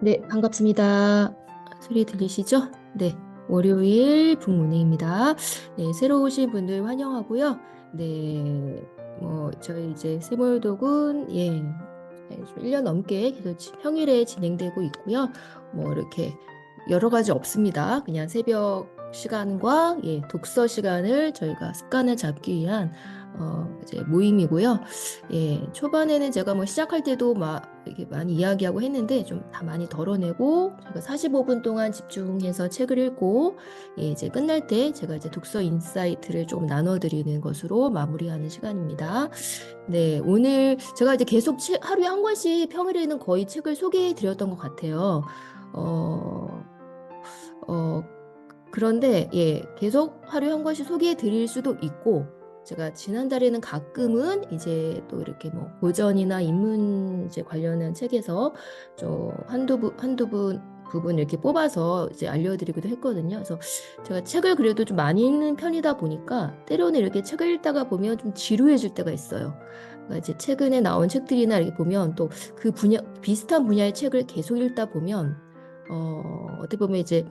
네, 반갑습니다. 소리 들리시죠? 네, 월요일 북문회입니다. 네, 새로 오신 분들 환영하고요. 네, 뭐 저희 이제 세몰독은 예, 예, 좀 1년 넘게 계속 지- 평일에 진행되고 있고요. 뭐 이렇게 여러 가지 없습니다. 그냥 새벽 시간과 예, 독서 시간을 저희가 습관을 잡기 위한 어, 이제 모임이고요. 예, 초반에는 제가 뭐 시작할 때도 막 이렇게 많이 이야기하고 했는데 좀 다 많이 덜어내고 제가 45분 동안 집중해서 책을 읽고 예, 이제 끝날 때 제가 이제 독서 인사이트를 조금 나눠드리는 것으로 마무리하는 시간입니다. 네, 오늘 제가 이제 계속 책- 하루에 한 권씩 평일에는 거의 책을 소개해 드렸던 것 같아요. 어, 어, 그런데 예, 계속 하루에 한 권씩 소개해 드릴 수도 있고 제가 지난달에는 가끔은 이제 또 이렇게 뭐 고전이나 인문 이제 관련한 책에서 좀 한두 부, 한두 분 부분 이렇게 뽑아서 이제 알려드리기도 했거든요. 그래서 제가 책을 그래도 좀 많이 읽는 편이다 보니까 때로는 이렇게 책을 읽다가 보면 좀 지루해질 때가 있어요. 그러니까 이제 최근에 나온 책들이나 이렇게 보면 또 그 분야 비슷한 분야의 책을 계속 읽다 보면 어, 어떻게 보면 이제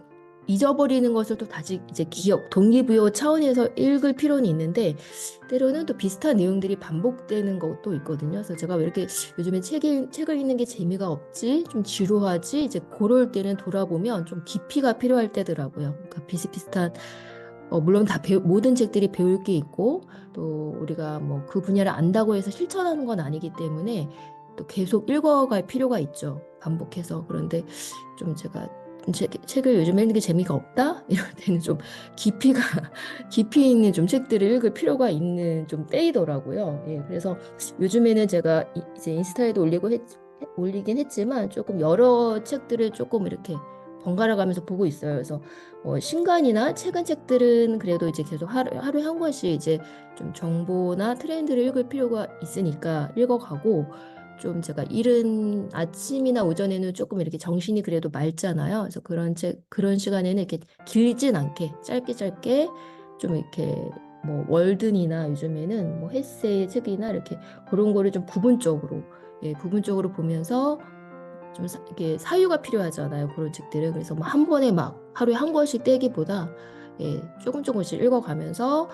잊어버리는 것을 또 다시 이제 기억, 동기부여 차원에서 읽을 필요는 있는데 때로는 또 비슷한 내용들이 반복되는 것도 있거든요. 그래서 제가 왜 이렇게 요즘에 책 읽, 책을 읽는 게 재미가 없지, 좀 지루하지, 이제 그럴 때는 돌아보면 좀 깊이가 필요할 때더라고요. 그러니까 비슷비슷한 어, 물론 다 배우, 모든 책들이 배울 게 있고 또 우리가 뭐 그 분야를 안다고 해서 실천하는 건 아니기 때문에 또 계속 읽어갈 필요가 있죠. 반복해서. 그런데 좀 제가 책, 책을 요즘 읽는 게 재미가 없다? 이럴 때는 좀 깊이가, 깊이 있는 좀 책들을 읽을 필요가 있는 좀 때이더라고요. 예, 그래서 요즘에는 제가 이- 이제 인스타에도 올리고 했, 올리긴 했지만 조금 여러 책들을 조금 이렇게 번갈아 가면서 보고 있어요. 그래서 어, 신간이나 최근 책들은 그래도 이제 계속 하루, 하루에 한 권씩 이제 좀 정보나 트렌드를 읽을 필요가 있으니까 읽어가고 좀 제가 이른 아침이나 오전에는 조금 이렇게 정신이 그래도 맑잖아요. 그래서 그런 책, 그런 시간에는 이렇게 길진 않게 짧게 짧게 좀 이렇게 뭐 월든이나 요즘에는 뭐 헤세의 책이나 이렇게 그런 거를 좀 부분적으로 예, 부분적으로 보면서 좀 사, 이게 사유가 필요하잖아요. 그런 책들은. 그래서 뭐 한 번에 막 하루에 한 권씩 떼기보다 예, 조금 조금씩 읽어가면서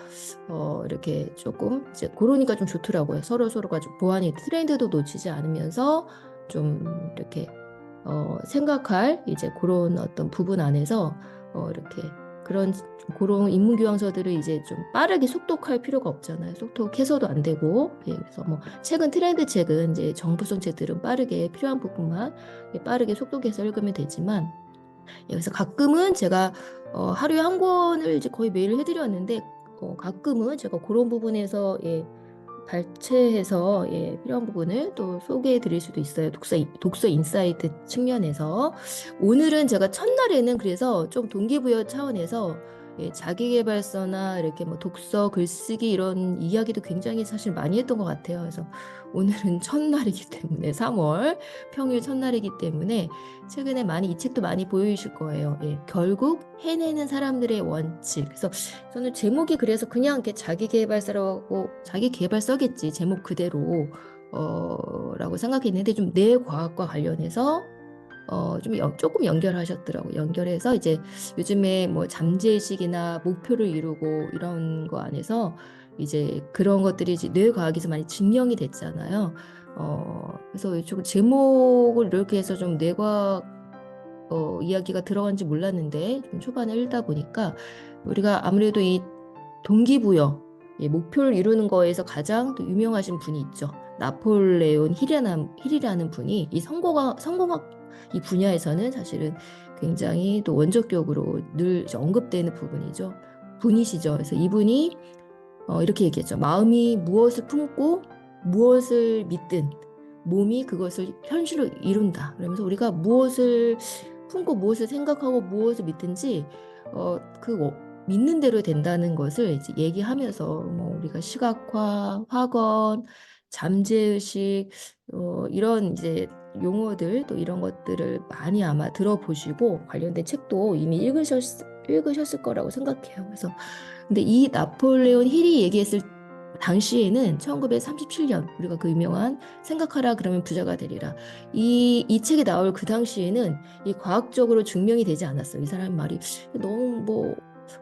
어, 이렇게 조금 이제 그러니까 좀 좋더라고요. 서로 서로가 좀 보완이 트렌드도 놓치지 않으면서 좀 이렇게 어, 생각할 이제 그런 어떤 부분 안에서 어, 이렇게 그런 좀 그런 인문 교양서들을 이제 좀 빠르게 속독할 필요가 없잖아요. 속독해서도 안 되고 예, 그래서 뭐 최근 트렌드 책은 이제 정보성 책들은 빠르게 필요한 부분만 예, 빠르게 속독해서 읽으면 되지만 예, 그래서 가끔은 제가 어, 하루에 한 권을 이제 거의 매일 해드렸는데 어, 가끔은 제가 그런 부분에서 예, 발췌해서 예, 필요한 부분을 또 소개해 드릴 수도 있어요. 독서, 독서 인사이트 측면에서. 오늘은 제가 첫날에는 그래서 좀 동기부여 차원에서 예, 자기계발서나 이렇게 뭐 독서, 글쓰기 이런 이야기도 굉장히 사실 많이 했던 것 같아요. 그래서 오늘은 첫날이기 때문에 3월 평일 첫날이기 때문에 최근에 많이 이 책도 많이 보이실 거예요. 예, 결국 해내는 사람들의 원칙. 그래서 저는 제목이 그래서 그냥 이렇게 자기계발서라고 자기계발서겠지 제목 그대로 어, 라고 생각했는데 좀 뇌과학과 관련해서 어, 좀 연- 조금 연결하셨더라고요. 연결해서 이제 요즘에 뭐 잠재의식이나 목표를 이루고 이런 거 안에서 이제 그런 것들이 이제 뇌과학에서 많이 증명이 됐잖아요. 어, 그래서 이쪽 제목을 이렇게 해서 좀 뇌과학 어, 이야기가 들어간지 몰랐는데 좀 초반에 읽다 보니까 우리가 아무래도 이 동기부여, 예, 목표를 이루는 거에서 가장 또 유명하신 분이 있죠. 나폴레온 힐이라는, 힐이라는 분이 이 성공학, 성공학 이 분야에서는 사실은 굉장히 또 원조격으로 늘 언급되는 부분이죠. 분이시죠. 그래서 이분이 어, 이렇게 얘기했죠. 마음이 무엇을 품고 무엇을 믿든 몸이 그것을 현실로 이룬다. 그러면서 우리가 무엇을 품고 무엇을 생각하고 무엇을 믿든지 어, 그 어, 믿는 대로 된다는 것을 이제 얘기하면서 뭐 우리가 시각화, 확언, 잠재의식 어, 이런 이제 용어들 또 이런 것들을 많이 아마 들어보시고 관련된 책도 이미 읽으셨, 읽으셨을 거라고 생각해요. 그래서 근데 이 나폴레온 힐이 얘기했을 당시에는 1937년 우리가 그 유명한 생각하라 그러면 부자가 되리라 이, 이 책이 나올 그 당시에는 이 과학적으로 증명이 되지 않았어요. 이 사람 말이 너무 뭐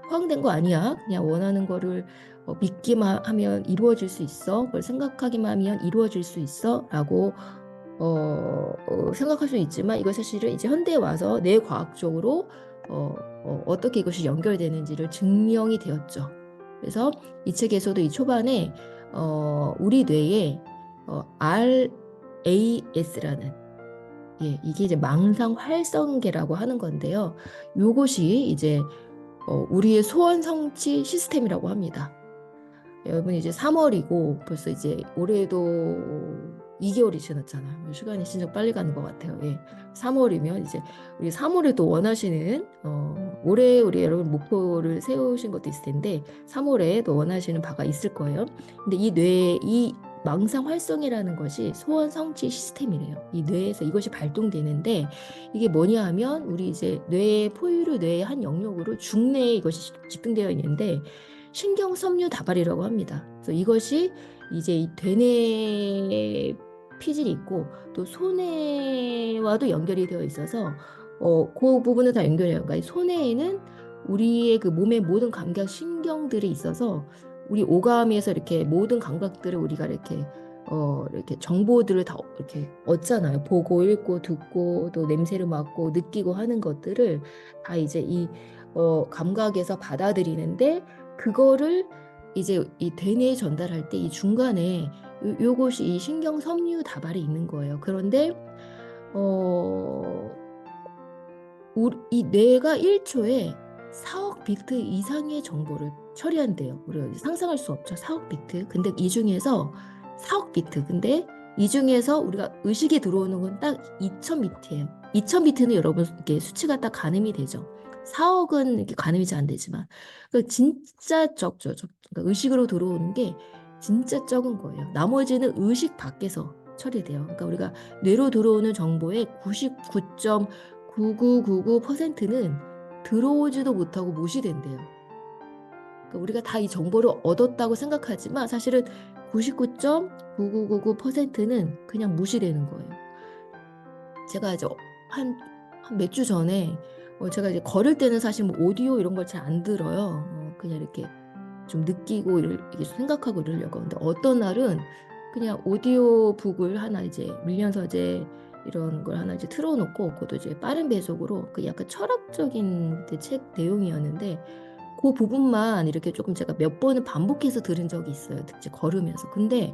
허황된 거 아니야? 그냥 원하는 거를 어, 믿기만 하면 이루어질 수 있어. 그걸 생각하기만 하면 이루어질 수 있어. 라고 어, 어, 생각할 수 있지만 이거 사실은 이제 현대에 와서 뇌과학적으로 어, 어, 어 떻게 이것이 연결되는지를 증명이 되었죠. 그래서 이 책에서도 이 초반에 어, 우리 뇌에 어, RAS라는 예, 이게 이제 망상 활성계라고 하는 건데요. 요것이 이제 어, 우리의 소원 성취 시스템이라고 합니다. 여러분 이제 3월이고 벌써 이제 올해도 2개월이 지났잖아요. 시간이 진짜 빨리 가는 것 같아요. 예. 3월이면 이제 우리 3월에 또 원하시는 어, 올해 우리 여러분 목표를 세우신 것도 있을 텐데 3월에 또 원하시는 바가 있을 거예요. 근데 이 뇌, 이 망상 활성이라는 것이 소원 성취 시스템이래요. 이 뇌에서 이것이 발동되는데 이게 뭐냐 하면 우리 이제 뇌의 포유류 뇌의 한 영역으로 중뇌에 이것이 집중되어 있는데 신경 섬유 다발이라고 합니다. 그래서 이것이 이제 이 되뇌 피질이 있고 또 손해와도 연결이 되어 있어서 어, 그 부분은 다 연결해요. 그러니까 이 손해에는 우리의 그 몸의 모든 감각 신경들이 있어서 우리 오감에서 이렇게 모든 감각들을 우리가 이렇게 어 이렇게 정보들을 다 이렇게 얻잖아요. 보고 읽고 듣고 또 냄새를 맡고 느끼고 하는 것들을 다 이제 이 어, 감각에서 받아들이는데 그거를 이제 이 대뇌에 전달할 때 이 중간에 요, 요것이 이 신경 섬유 다발이 있는 거예요. 그런데 어, 우리, 이 뇌가 1초에 4억 비트 이상의 정보를 처리한대요. 우리가 상상할 수 없죠. 4억 비트. 근데 이 중에서 4억 비트. 근데 이 중에서 우리가 의식이 들어오는 건 딱2,000 비트예요. 2,000 비트는 여러분 이게 수치가 딱 가늠이 되죠. 4억은 이렇게 가늠이 잘 안 되지만 그 진짜 적죠. 적, 그러니까 의식으로 들어오는 게 진짜 적은 거예요. 나머지는 의식 밖에서 처리돼요. 그러니까 우리가 뇌로 들어오는 정보의 99.9999%는 들어오지도 못하고 무시된대요. 그러니까 우리가 다 이 정보를 얻었다고 생각하지만 사실은 99.9999%는 그냥 무시되는 거예요. 제가 이제 한몇주 전에 어, 제가 이제 걸을 때는 사실 뭐 오디오 이런 걸 잘 안 들어요. 어, 그냥 이렇게 좀 느끼고 이렇게 생각하고 이러려고. 근데 어떤 날은 그냥 오디오 북을 하나 이제 서재 이런 걸 하나 이제 틀어놓고 그것도 이제 빠른 배속으로 그 약간 철학적인 그책 내용이었는데 그 부분만 이렇게 조금 제가 몇 번은 반복해서 들은 적이 있어요. 이제 걸으면서. 근데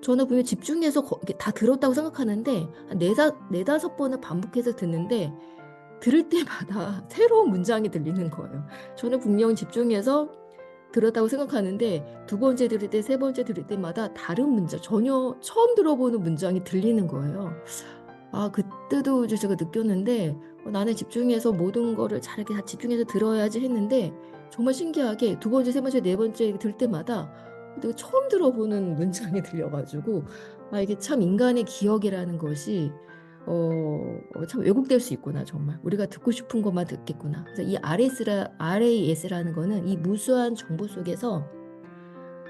저는 분명 집중해서 거, 다 들었다고 생각하는데 한 네다, 네다섯 번을 반복해서 듣는데 들을 때마다 새로운 문장이 들리는 거예요. 저는 분명 집중해서 들었다고 생각하는데 두 번째 들을 때, 세 번째 들을 때마다 다른 문장, 전혀 처음 들어보는 문장이 들리는 거예요. 아, 그때도 제가 느꼈는데 어, 나는 집중해서 모든 거를 잘 이렇게 다 집중해서 들어야지 했는데 정말 신기하게 두 번째, 세 번째, 네 번째 들 때마다 내가 처음 들어보는 문장이 들려가지고 아, 이게 참 인간의 기억이라는 것이 어, 어, 참 왜곡될 수 있구나 정말 우리가 듣고 싶은 것만 듣겠구나 그래서 이 RS라, RAS라는 거는 이 무수한 정보 속에서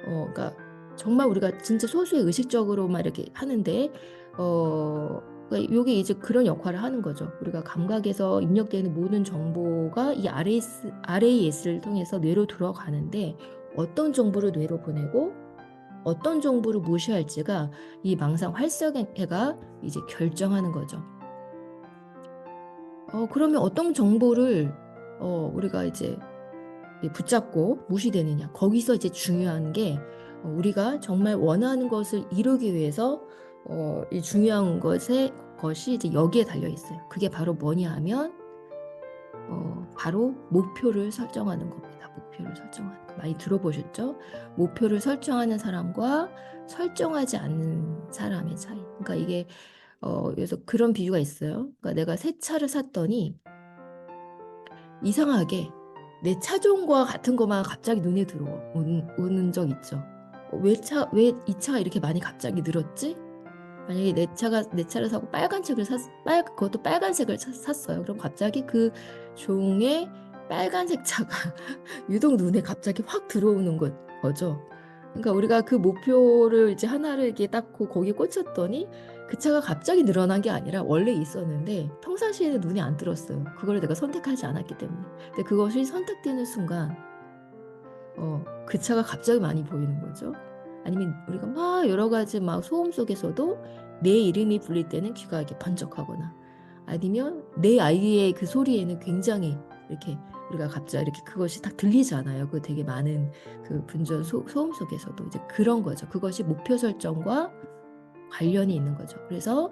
어, 그러니까 정말 우리가 진짜 소수의 의식적으로만 이렇게 하는데 어, 그러니까 이게 이제 그런 역할을 하는 거죠. 우리가 감각에서 입력되는 모든 정보가 이 RAS, RAS를 통해서 뇌로 들어가는데 어떤 정보를 뇌로 보내고 어떤 정보를 무시할지가 이 망상 활성해가 이제 결정하는 거죠. 어, 그러면 어떤 정보를 어, 우리가 이제 붙잡고 무시되느냐. 거기서 이제 중요한 게 어, 우리가 정말 원하는 것을 이루기 위해서 어, 이 중요한 것에 것이 이제 여기에 달려 있어요. 그게 바로 뭐냐 하면 어, 바로 목표를 설정하는 겁니다. 목표를 설정하는 거 많이 들어보셨죠? 목표를 설정하는 사람과 설정하지 않는 사람의 차이. 그러니까 이게 어, 그래서 그런 비유가 있어요. 그러니까 내가 새 차를 샀더니 이상하게 내 차종과 같은 것만 갑자기 눈에 들어오는 적 있죠. 어, 왜 차, 왜 이 차가 이렇게 많이 갑자기 늘었지? 만약에 내 차가 내 차를 사고 빨간 책을 샀, 빨 그것도 빨간색을 차, 샀어요. 그럼 갑자기 그 종에 빨간색 차가 유독 눈에 갑자기 확 들어오는 거, 거죠. 그러니까 우리가 그 목표를 이제 하나를 이렇게 딱 고- 거기에 꽂혔더니 그 차가 갑자기 늘어난 게 아니라 원래 있었는데 평상시에는 눈이 안 들었어요. 그걸 내가 선택하지 않았기 때문에. 근데 그것이 선택되는 순간 어, 그 차가 갑자기 많이 보이는 거죠. 아니면 우리가 막 여러 가지 막 소음 속에서도 내 이름이 불릴 때는 귀가 이렇게 번쩍하거나 아니면 내 아이의 그 소리에는 굉장히 이렇게 우리가 갑자기 이렇게 그것이 딱 들리잖아요. 그 되게 많은 그 분전 소, 소음 속에서도 이제 그런 거죠. 그것이 목표 설정과 관련이 있는 거죠. 그래서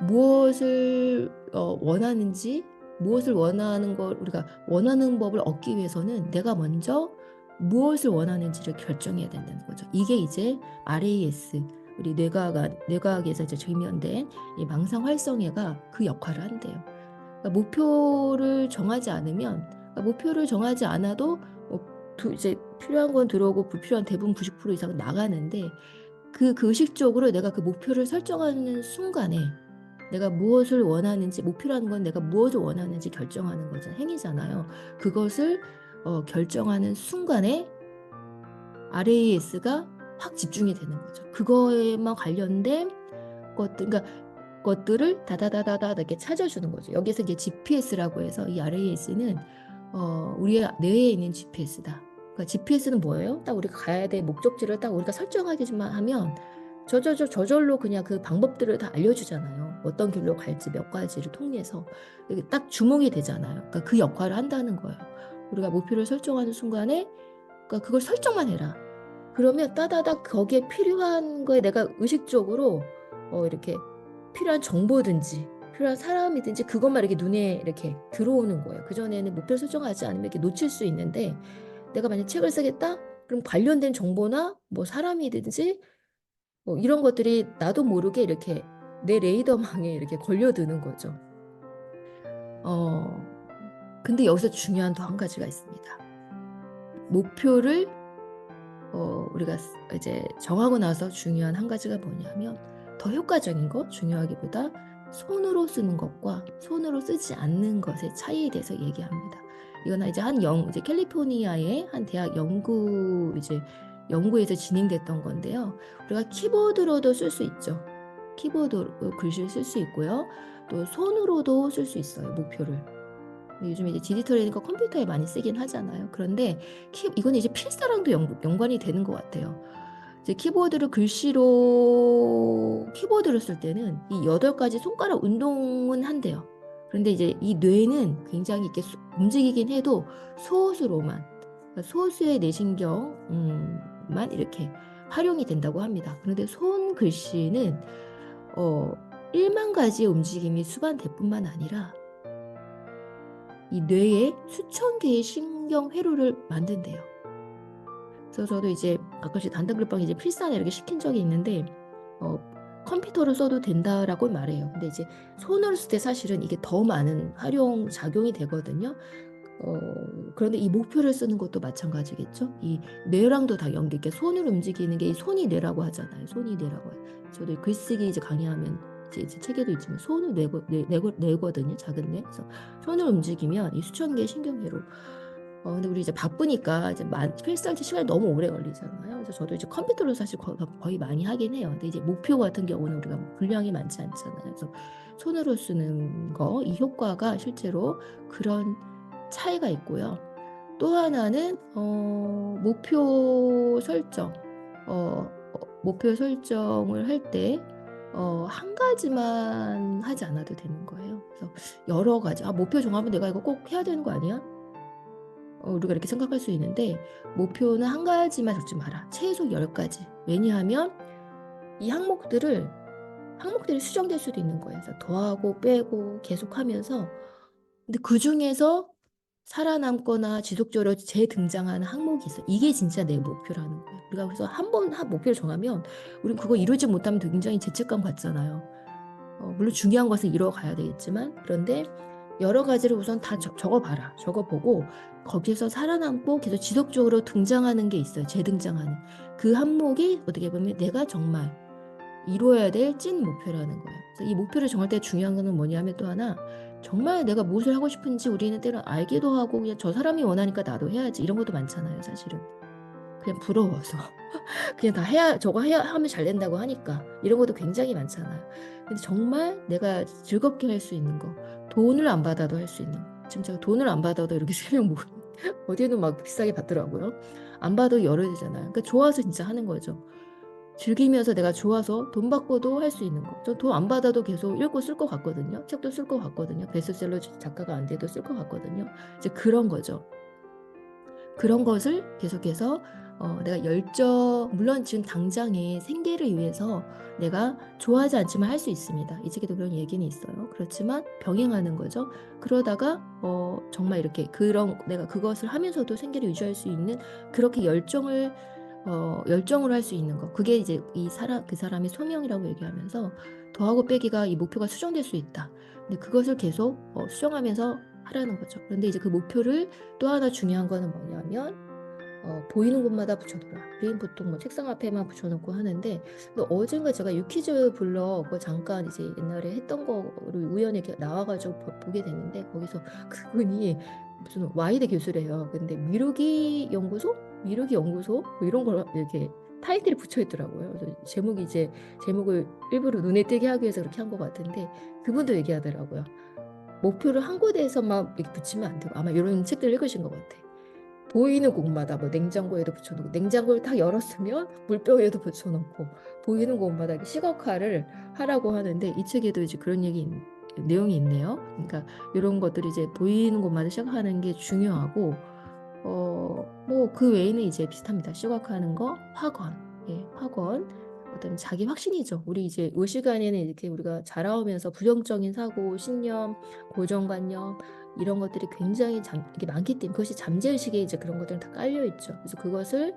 무엇을 어, 원하는지 무엇을 원하는 걸 우리가 원하는 법을 얻기 위해서는 내가 먼저 무엇을 원하는지를 결정해야 된다는 거죠. 이게 이제 RAS 우리 뇌과학 뇌과학에서 이제 증명된 이 망상 활성애가 그 역할을 한대요. 그러니까 목표를 정하지 않으면 그러니까 목표를 정하지 않아도 뭐 두- 이제 필요한 건 들어오고 불필요한 대부분 90% 이상은 나가는데 그, 그 의식적으로 내가 그 목표를 설정하는 순간에 내가 무엇을 원하는지 목표라는 건 내가 무엇을 원하는지 결정하는 거잖아요. 행위잖아요. 그것을 어, 결정하는 순간에 RAS가 확 집중이 되는 거죠. 그거에만 관련된 것들, 그러니까 것들을 다다다다다 이렇게 찾아주는 거죠. 여기서 이제 GPS라고 해서 이 RAS는 어, 우리 뇌에 있는 GPS다. 그러니까 GPS는 뭐예요? 딱 우리가 가야 될 목적지를 딱 우리가 설정하기만 하면 저저저 저절로 그냥 그 방법들을 다 알려주잖아요. 어떤 길로 갈지 몇 가지를 통해서 딱 주목이 되잖아요. 그러니까 그 역할을 한다는 거예요. 우리가 목표를 설정하는 순간에 그러니까 그걸 설정만 해라. 그러면 따다닥 거기에 필요한 거에 내가 의식적으로 어 이렇게 필요한 정보든지 필요한 사람이든지 그것만 이렇게 눈에 이렇게 들어오는 거예요. 그 전에는 목표 설정하지 않으면 이렇게 놓칠 수 있는데 내가 만약 책을 쓰겠다? 그럼 관련된 정보나 뭐 사람이든지 뭐 이런 것들이 나도 모르게 이렇게 내 레이더망에 이렇게 걸려드는 거죠. 어, 근데 여기서 중요한 또한 가지가 있습니다. 목표를 어, 우리가 쓰- 이제 정하고 나서 중요한 한 가지가 뭐냐면 더 효과적인 것 중요하기보다 손으로 쓰는 것과 손으로 쓰지 않는 것의 차이에 대해서 얘기합니다. 이거는 이제 한 영, 이제 캘리포니아의 한 대학 연구 이제 연구에서 진행됐던 건데요. 우리가 키보드로도 쓸 수 있죠. 키보드로 글씨를 쓸 수 있고요. 또 손으로도 쓸 수 있어요. 목표를. 요즘 이제 디지털이니까 컴퓨터에 많이 쓰긴 하잖아요. 그런데 키, 이건 이제 필사랑도 연, 연관이 되는 것 같아요. 이제 키보드를 글씨로 키보드를 쓸 때는 이 여덟 가지 손가락 운동은 한대요. 그런데 이제 이 뇌는 굉장히 이렇게 소- 움직이긴 해도 소수로만 그러니까 소수의 뇌신경만 이렇게 활용이 된다고 합니다. 그런데 손 글씨는 어 1만 가지의 움직임이 수반될 뿐만 아니라 이 뇌에 수천 개의 신경 회로를 만든대요. 그래서 저도 이제 가끔씩 단답글방 이제 필사나 이렇게 시킨 적이 있는데 어, 컴퓨터를 써도 된다라고 말해요. 근데 이제 손으로 쓸 때 사실은 이게 더 많은 활용 작용이 되거든요. 어, 그런데 이 목표를 쓰는 것도 마찬가지겠죠. 이 뇌랑도 다 연계, 이렇게 손으로 움직이는 게 이 손이 뇌라고 하잖아요. 손이 뇌라고 해요. 저도 글쓰기 이제 강의하면 이제, 이제 책에도 있지만 손을 뇌고, 뇌, 뇌고, 뇌거든요. 작은 뇌. 그래서 손을 움직이면 이 수천 개의 신경회로 어, 근데 우리 이제 바쁘니까 이제 만, 필사할 시간이 너무 오래 걸리잖아요. 그래서 저도 이제 컴퓨터로 사실 거의, 거의 많이 하긴 해요. 근데 이제 목표 같은 경우는 우리가 뭐 분량이 많지 않잖아요. 그래서 손으로 쓰는 거, 이 효과가 실제로 그런 차이가 있고요. 또 하나는 어, 목표 설정, 어, 어, 목표 설정을 할 때 어, 한 가지만 하지 않아도 되는 거예요. 그래서 여러 가지. 아, 목표 정하면 내가 이거 꼭 해야 되는 거 아니야? 어, 우리가 이렇게 생각할 수 있는데 목표는 한 가지만 적지 마라. 최소 10가지. 왜냐하면 이 항목들을 항목들이 수정될 수도 있는 거예요. 더하고 빼고 계속하면서 근데 그 중에서 살아남거나 지속적으로 재등장하는 항목이 있어. 이게 진짜 내 목표라는 거예요. 우리가 그래서 한 번 한 목표를 정하면 우린 그거 이루지 못하면 굉장히 죄책감 갖잖아요. 어, 물론 중요한 것은 이뤄가야 되겠지만 그런데 여러 가지를 우선 다 적, 적어봐라. 적어보고 거기에서 살아남고 계속 지속적으로 등장하는 게 있어요. 재등장하는 그 항목이 어떻게 보면 내가 정말 이루어야 될 찐 목표라는 거예요. 그래서 이 목표를 정할 때 중요한 거는 뭐냐면 또 하나 정말 내가 무엇을 하고 싶은지 우리는 때로 알기도 하고 그냥 저 사람이 원하니까 나도 해야지 이런 것도 많잖아요, 사실은. 그냥 부러워서 그냥 다 해야 저거 해야 하면 잘 된다고 하니까 이런 것도 굉장히 많잖아요. 근데 정말 내가 즐겁게 할 수 있는 거 돈을 안 받아도 할 수 있는 거. 지금 제가 돈을 안 받아도 이렇게 세명 모으 어디에는 막 비싸게 받더라고요. 안 받아도 열어야 되잖아요. 그러니까 좋아서 진짜 하는 거죠. 즐기면서 내가 좋아서 돈 받고도 할 수 있는 거. 저 돈 안 받아도 계속 읽고 쓸 것 같거든요. 책도 쓸 것 같거든요. 베스트셀러 작가가 안 돼도 쓸 것 같거든요. 이제 그런 거죠. 그런 것을 계속해서 어, 내가 열정, 물론 지금 당장의 생계를 위해서 내가 좋아하지 않지만 할 수 있습니다. 이 책에도 그런 얘기는 있어요. 그렇지만 병행하는 거죠. 그러다가 어, 정말 이렇게 그런 내가 그것을 하면서도 생계를 유지할 수 있는 그렇게 열정을 어, 열정으로 할 수 있는 거. 그게 이제 이 사람 그 사람의 소명이라고 얘기하면서 더하고 빼기가 이 목표가 수정될 수 있다. 근데 그것을 계속 어, 수정하면서 하라는 거죠. 그런데 이제 그 목표를 또 하나 중요한 거는 뭐냐면 어, 보이는 곳마다 붙여둬라. 우리는 보통 뭐 책상 앞에만 붙여놓고 하는데 근데 어젠가 제가 유퀴즈 블럭 그 잠깐 이제 옛날에 했던 거를 우연히 나와가지고 보- 보게 됐는데 거기서 그분이 무슨 와이드 교수래요. 근데 미루기 연구소, 미루기 연구소 뭐 이런 걸 이렇게 타이틀을 붙여 있더라고요. 제목이 이제 제목을 일부러 눈에 띄게 하기 위해서 그렇게 한 것 같은데 그분도 얘기하더라고요. 목표를 한 곳에서만 이렇게 붙이면 안 되고 아마 이런 책들 읽으신 것 같아. 보이는 곳마다 뭐 냉장고에도 붙여놓고 냉장고를 딱 열었으면 물병에도 붙여놓고 보이는 곳마다 시각화를 하라고 하는데 이 책에도 이제 그런 얘기 있- 내용이 있네요. 그러니까 이런 것들이 이제 보이는 곳마다 시각화하는 게 중요하고 어 뭐 그 외에는 이제 비슷합니다. 시각화하는 거 학원 예 학원 어떤 자기 확신이죠. 우리 이제 올 시간에는 이렇게 우리가 자라오면서 부정적인 사고, 신념, 고정관념 이런 것들이 굉장히 잠, 이게 많기 때문에 그것이 잠재의식에 이제 그런 것들은 다 깔려 있죠. 그래서 그것을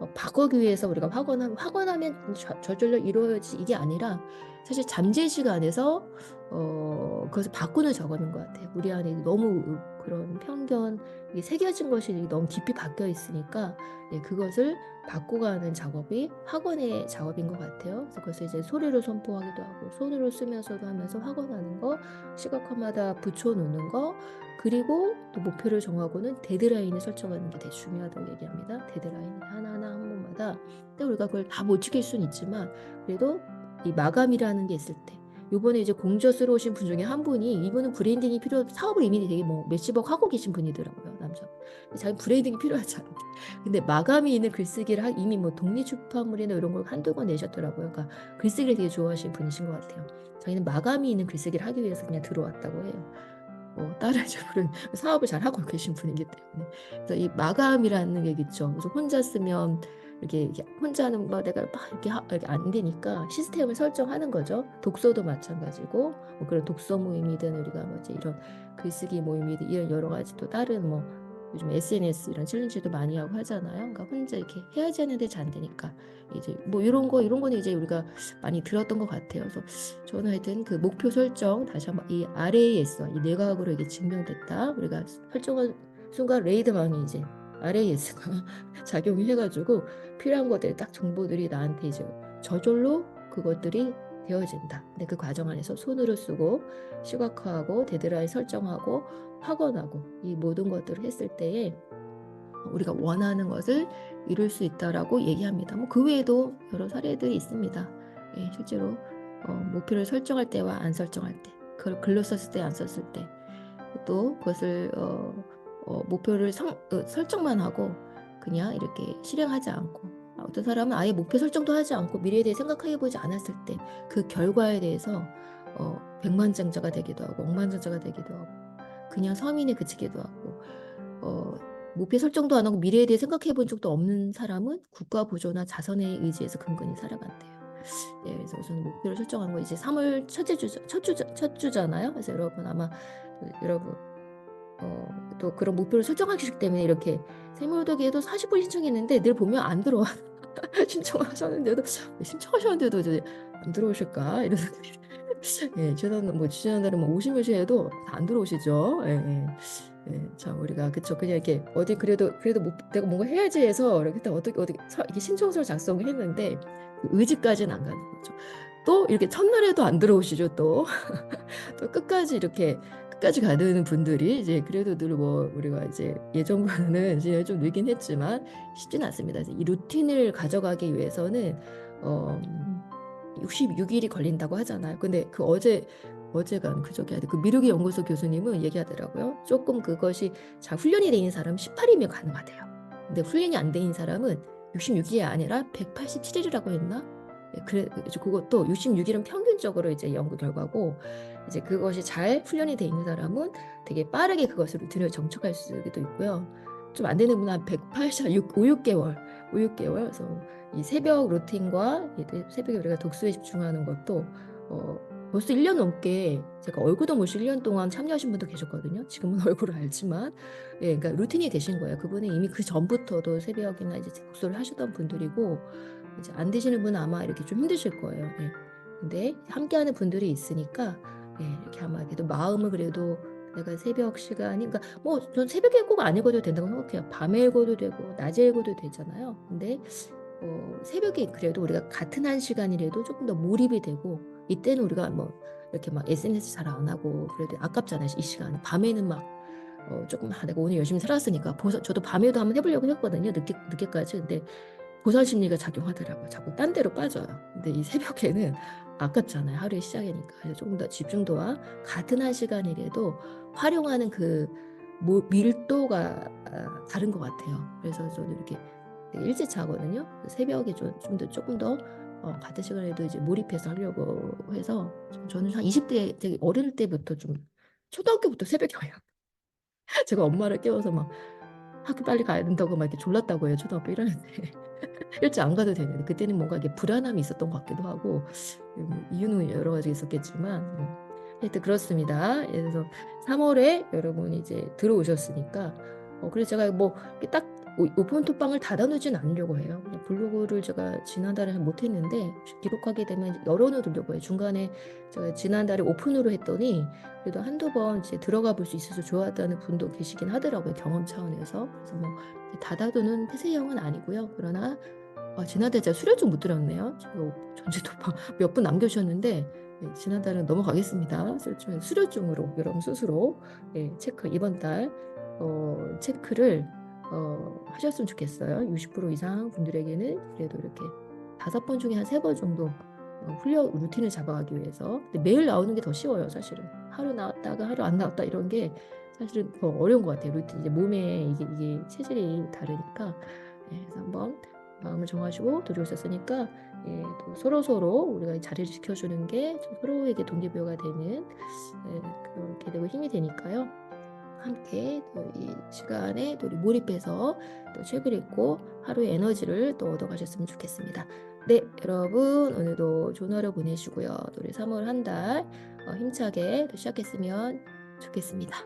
어, 바꾸기 위해서 우리가 확언하면 확언하면 저- 저절로 이루어지 이게 아니라 사실 잠재의식 안에서 어, 그것을 바꾸는 작업인 것 같아요. 우리 안에 너무 그런 편견, 새겨진 것이 너무 깊이 박혀 있으니까 예, 그것을 바꿔가는 작업이 학원의 작업인 것 같아요. 그래서 그것을 이제 소리로 선포하기도 하고 손으로 쓰면서도 하면서 학원하는 거, 시각화마다 붙여놓는 거, 그리고 또 목표를 정하고는 데드라인을 설정하는 게 되게 중요하다고 얘기합니다. 데드라인 하나하나 한 번마다. 근데 우리가 그걸 다 못 지킬 수는 있지만 그래도 이 마감이라는 게 있을 때. 요번에 이제 공저스로 오신 분 중에 한 분이 이분은 브랜딩이 필요 사업을 이미 되게 뭐 몇십억 하고 계신 분이더라고요 남자 자기 필요하지 않은데 근데 마감이 있는 글쓰기를 하- 이미 뭐 독립출판물이나 이런 걸 한두 권 내셨더라고요. 그러니까 글쓰기를 되게 좋아하시는 분이신 것 같아요. 자기는 마감이 있는 글쓰기를 하기 위해서 그냥 들어왔다고 해요. 뭐 다른 분은 사업을 잘 하고 계신 분이기 때문에. 그래서 이 마감이라는 얘기 있죠. 그래서 혼자 쓰면 이렇게, 이렇게 혼자 하는 거 내가 막 이렇게, 하, 이렇게 안 되니까 시스템을 설정하는 거죠. 독서도 마찬가지고 뭐 그런 독서 모임이든 우리가 뭐 이제 이런 글쓰기 모임이든 이런 여러 가지 또 다른 뭐 요즘 SNS 이런 챌린지도 많이 하고 하잖아요. 그러니까 혼자 이렇게 해야지 하는데 잘 안 되니까 이제 뭐 이런 거 이런 거는 이제 우리가 많이 들었던 것 같아요. 그래서 저는 하여튼 그 목표 설정 다시 한번 이 아래에 있어 이 내각으로 이게 증명됐다. 우리가 설정한 순간 레이드망이 이제 RAS가 작용이 해가지고 필요한 것들 딱 정보들이 나한테 이제 저절로 그것들이 되어진다. 근데 그 과정 안에서 손으로 쓰고 시각화하고 데드라인 설정하고 확언하고 이 모든 것들을 했을 때에 우리가 원하는 것을 이룰 수 있다라고 얘기합니다. 뭐 그 외에도 여러 사례들이 있습니다. 예, 실제로 어, 목표를 설정할 때와 안 설정할 때, 그걸 글로 썼을 때 안 썼을 때, 또 그것을 어, 어, 목표를 성, 어, 설정만 하고 그냥 이렇게 실행하지 않고 어떤 사람은 아예 목표 설정도 하지 않고 미래에 대해 생각해 보지 않았을 때 그 결과에 대해서 어, 백만장자가 되기도 하고 억만장자가 되기도 하고 그냥 서민에 그치기도 하고 어, 목표 설정도 안 하고 미래에 대해 생각해 본 적도 없는 사람은 국가 보조나 자선에 의지해서 근근히 살아간대요. 예, 그래서 우선 목표를 설정하는 거 이제 3월 첫째 주, 첫 주, 첫 주잖아요. 그래서 여러분 아마 그 여러분 어, 또 그런 목표를 설정하기 때문에 이렇게 세무도기에도 40분 신청했는데 늘 보면 안 들어와. 신청하셨는데도 신청하셨는데도 이제 안 들어오실까 이런 예, 지난 뭐 지난달에 뭐 오시면 해도 다안 들어오시죠. 예, 예. 예, 참 우리가 그쵸 그냥 이렇게 어디 그래도 그래도 뭐 내가 뭔가 해야지 해서 이렇게 딱 어떻게 어떻게 서- 이렇게 신청서를 작성했는데 그 의지까지는 안 가는 거죠. 또 이렇게 첫날에도 안 들어오시죠 또 또 끝까지 이렇게 새벽까지 가는 분들이 이제 그래도 늘 뭐 우리가 이제 예전보다는 이제 좀 늘긴 했지만 쉽지는 않습니다. 이 루틴을 가져가기 위해서는 어 66일이 걸린다고 하잖아요. 근데 그 어제 어제가 그저께 그 미르기 연구소 교수님은 얘기하더라고요. 조금 그것이 잘 훈련이 돼 있는 사람 18일이면 가능하대요. 근데 훈련이 안 돼 있는 사람은 66일이 아니라 187일이라고 했나? 예, 그래 그것도 66일은 평균적으로 이제 연구 결과고 이제 그것이 잘 훈련이 돼 있는 사람은 되게 빠르게 그것을 루틴을 정착할 수도 있고요. 좀 안 되는 분은 한 180, 6, 5, 6개월, 5, 6개월. 그래서 이 새벽 루틴과 이 새벽에 우리가 독서에 집중하는 것도 어, 벌써 1년 넘게 제가 얼굴도 모시 1년 동안 참여하신 분도 계셨거든요. 지금은 얼굴을 알지만 예, 그러니까 루틴이 되신 거예요. 그분은 이미 그 전부터도 새벽이나 이제 독서를 하시던 분들이고 이제 안 되시는 분은 아마 이렇게 좀 힘드실 거예요. 예. 근데 함께하는 분들이 있으니까 예, 이렇게 아마 그래도 마음을 그래도 내가 새벽 시간이 그러니까 뭐 전 새벽에 꼭 안 읽어도 된다고 생각해요. 밤에 읽어도 되고 낮에 읽어도 되잖아요. 근데 어, 새벽에 그래도 우리가 같은 한 시간이라도 조금 더 몰입이 되고 이때는 우리가 뭐 이렇게 막 SNS 잘 안 하고 그래도 아깝잖아요. 이 시간. 밤에는 막 어, 조금 아, 내가 오늘 열심히 살았으니까 보상, 저도 밤에도 한번 해보려고 했거든요. 늦게 늦게까지. 근데 보상 심리가 작용하더라고요. 자꾸 딴 데로 빠져요. 근데 이 새벽에는 아깝잖아요. 하루의 시작이니까. 그래서 조금 더 집중도와 같은 한 시간이라도 활용하는 그 모- 밀도가 아, 다른 것 같아요. 그래서 저는 이렇게 일찍 자거든요. 새벽에 좀, 좀 더, 조금 더 어, 같은 시간에도 이제 몰입해서 하려고 해서 좀 저는 한 20대 되게 어릴 때부터 좀 초등학교부터 새벽에 와요. 제가 엄마를 깨워서 막 학교 빨리 가야 된다고 막 이렇게 졸랐다고 해요. 초등학교 1학년 때. 일찍 안 가도 되는데 그때는 뭔가 이게 불안함이 있었던 것 같기도 하고 뭐 이유는 여러 가지 있었겠지만 음, 하여튼 그렇습니다. 그래서 3월에 여러분이 이제 들어오셨으니까 어, 그래서 제가 뭐 딱 오- 오픈 톡방을 닫아놓진 않으려고 해요. 블로그를 제가 지난달에 못했는데 기록하게 되면 열어놓 두려고 해요. 중간에 제가 지난달에 오픈으로 했더니 그래도 한두 번 이제 들어가 볼 수 있어서 좋았다는 분도 계시긴 하더라고요. 경험 차원에서. 그래서 뭐 닫아두는 폐쇄형은 아니고요. 그러나 아, 지난달에 제가 수료 좀못 드렸네요. 제가 전지도방 몇 분 남겨주셨는데 예, 지난달은 넘어가겠습니다. 수료증 수료증으로 여러분 스스로 예, 체크 이번 달 어, 체크를 어, 하셨으면 좋겠어요. 60% 이상 분들에게는 그래도 이렇게 다섯 번 중에 한 세 번 정도 어, 훈련 루틴을 잡아가기 위해서 근데 매일 나오는 게 더 쉬워요, 사실은. 하루 나왔다가 하루 안 나왔다 이런 게 사실은 더 어려운 것 같아요. 루틴 이제 몸에 이게 이게 체질이 다르니까 예, 그래서 한번 마음을 정하시고 들어오셨으니까 예, 또 서로 서로 우리가 자리를 지켜주는 게 서로에게 동기부여가 되는 예, 그렇게 되고 힘이 되니까요. 함께 또 이 시간에 또 몰입해서 또 책을 읽고 하루의 에너지를 또 얻어가셨으면 좋겠습니다. 네, 여러분 오늘도 좋은 하루 보내시고요. 또 우리 3월 한달 어, 힘차게 또 시작했으면 좋겠습니다.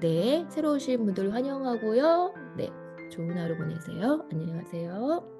네, 새로 오신 분들 환영하고요. 네, 좋은 하루 보내세요. 안녕히 가세요.